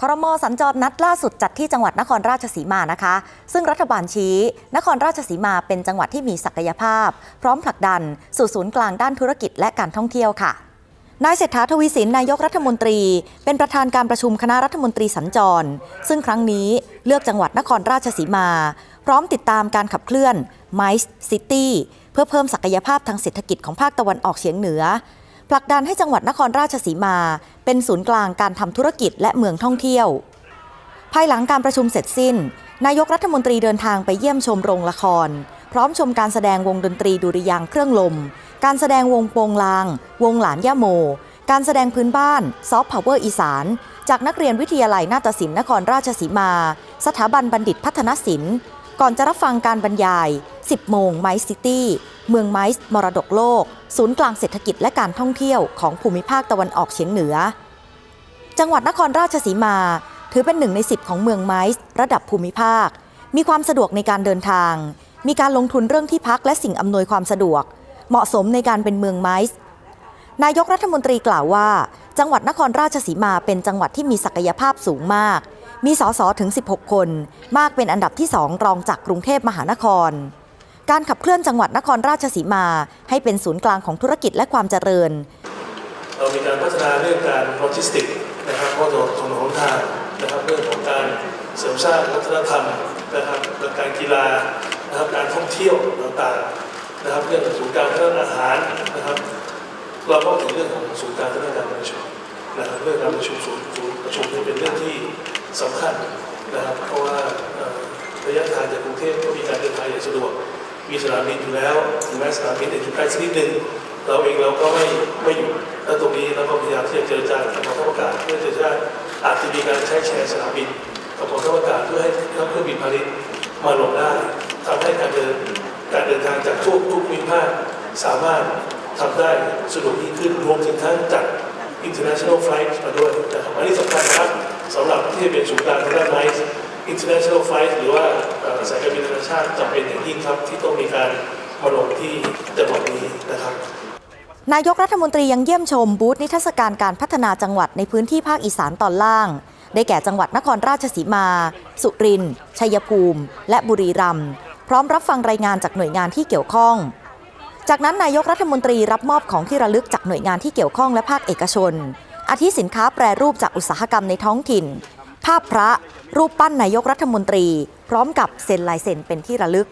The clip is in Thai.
ครมสัญจรนัดล่าสุดจัดที่จังหวัดนครราชสีมานะคะ ซึ่งรัฐบาลชี้ นครราชสีมาเป็นจังหวัดที่มีศักยภาพ พร้อมผลักดัน สู่ศูนย์กลางด้านธุรกิจและการท่องเที่ยวค่ะนายเศรษฐาทวีสินนายกรัฐมนตรี เป็นประธานการประชุมคณะรัฐมนตรีสัญจร ซึ่งครั้งนี้เลือกจังหวัดนครราชสีมา พร้อมติดตามการขับเคลื่อน MICE City เพื่อเพิ่มศักยภาพทางเศรษฐกิจของภาคตะวันออกเฉียงเหนือ ผลักดันให้จังหวัดนครราชสีมา เป็นศูนย์กลางการทำธุรกิจและเมืองท่องเที่ยว ภายหลังการประชุมเสร็จสิ้น นายกรัฐมนตรีเดินทางไปเยี่ยมชมโรงละคร พร้อมชมการแสดงวงดนตรีดุริยางเครื่องลม การแสดงวงโปงลาง วงหลานย่าโม การแสดงพื้นบ้านซอฟต์พาวเวอร์อีสานจากนักเรียนวิทยาลัยนาฏศิลป์นครราชสีมา สถาบันบัณฑิตพัฒนศิลป์ ก่อนจะรับฟังการบรรยาย 10 โมงไมซ์ซิตี้ เมืองไมซ์มรดกโลก ศูนย์กลางเศรษฐกิจและการท่องเที่ยวของภูมิภาคตะวันออกเฉียงเหนือ จังหวัดนครราชสีมา ถือเป็นหนึ่งใน 10 ของเมืองไมซ์ระดับภูมิภาค มีความสะดวกในการเดินทาง มีการลงทุนเรื่องที่พักและสิ่งอำนวยความสะดวก เหมาะสมในการเป็นเมืองไมซ์นายกรัฐมนตรีกล่าวว่า จังหวัดนครราชสีมาเป็นจังหวัดที่มีศักยภาพสูงมาก มีสสถึง 16 คน มากเป็นอันดับที่สองรองจากกรุงเทพมหานคร การขับเคลื่อนจังหวัดนครราชสีมาให้เป็นศูนย์กลางของธุรกิจและความเจริญ เรามีการพัฒนาเรื่องการโลจิสติกส์นะครับเพราะตัวถนนหนทางนะครับเรื่องของการเสริมสร้างวัฒนธรรมนะครับเรื่องการกีฬานะครับการท่องเที่ยวต่างๆนะครับเรื่องของศูนย์การพัฒนาอาหารนะครับเราก็ถึงเรื่องของศูนย์การพัฒนาการประชุมนะครับเรื่องการประชุมศูนย์ประชุมนี่เป็นเรื่องที่ สำคัญนะครับ เพราะว่าระยะทางจากกรุงเทพก็มีการเดินทางอย่างสะดวก มีสนามบินอยู่แล้วถึงแม้สนามบินจะอยู่ใกล้สักนิดนึงเราเองเราก็ไม่ไม่อยู่และตรงนี้เราก็พยายามที่จะเจรจากับกองทัพอากาศเพื่อจะได้อาจจะมีการใช้แชร์สนามบินกับกองทัพอากาศเพื่อให้นักเครื่องบินพาณิชย์มาลงได้ทำให้การเดินการเดินทางจากทุกทุกภูมิภาคสามารถทำได้สะดวกยิ่งขึ้นรวมถึงทั้งจัด international flight มาด้วยนะครับอันนี้สำคัญนะครับสำหรับที่เป็นศู international flight หรือว่าสายการบินนานาชาติจำเป็นอย่างยิ่งครับที่ต้องมีการมาลงที่จังหวัดนี้นะครับนายกรัฐมนตรียังเยี่ยมชมบูธนิทรรศการการพัฒนาจังหวัดในพื้นที่ภาคอีสานตอนล่าง ได้แก่จังหวัดนครราชสีมา สุรินทร์ชัยภูมิ และบุรีรัมย์พร้อมรับฟังรายงานจากหน่วยงานที่เกี่ยวข้อง จากนั้นนายกรัฐมนตรีรับมอบของที่ระลึกจากหน่วยงานที่เกี่ยวข้องและภาคเอกชน อาทิสินค้าแปรรูปจากอุตสาหกรรมในท้องถิ่น ภาพพระรูปปั้นนายกรัฐมนตรี พร้อมกับเซ็นลายเซ็นเป็นที่ระลึก